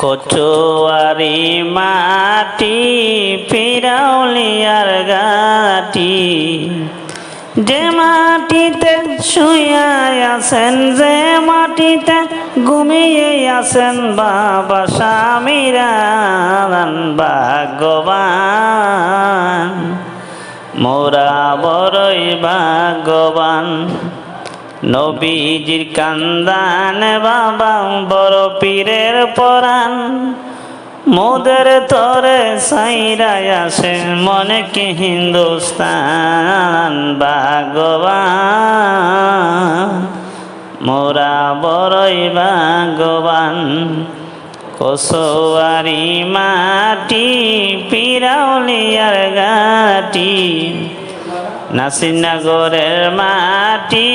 কচুয়ারি মাটি, পিরাউলিয়ার গাটি। যে মাটিতে শুয়ে আছেন, যে মাটিতে ঘুমিয়ে আছেন, বাবা স্বামীরা ভাগ্যবান। মোরা বড়ই ভাগ্যবান। নবীজির কান্দান, বাবা বড় পীরের পরাণ। মোদের তরে সাইরাই আসে মনে কি হিন্দুস্তান ভাগবান। মোরা বড়ই ভাগবান কসোয়ারি মাটি, পিরাউলিয়ার গাটি। নাসিরনগরের মাটি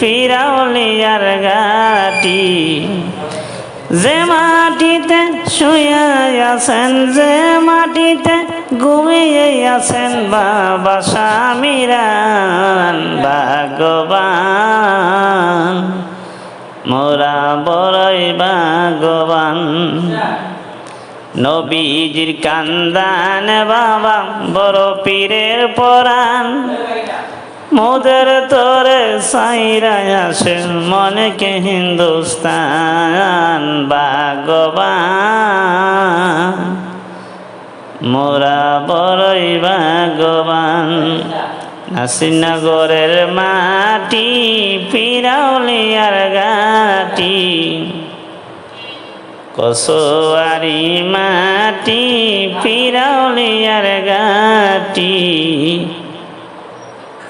পিরাউলিয়ার গাটি যে মাটিতে শুয়ে আছেন, যে মাটিতে ঘুমিয়ে আছেন, বাবা স্বামীরান ভাগবান মোরা বড়ই ভাগবান নবীজির কান্দান, বাবা, বড় পীরের পরাণ। মোদের তোরে সাইরাই আসে মনে কে হিন্দুস্তান ভাগবান মোরা বড়ই ভাগবান নাসিরনগরের মাটি, পিরাউলিয়ার গাটি কসোয়ারি মাটি পিরাউলিয়ার গাটি।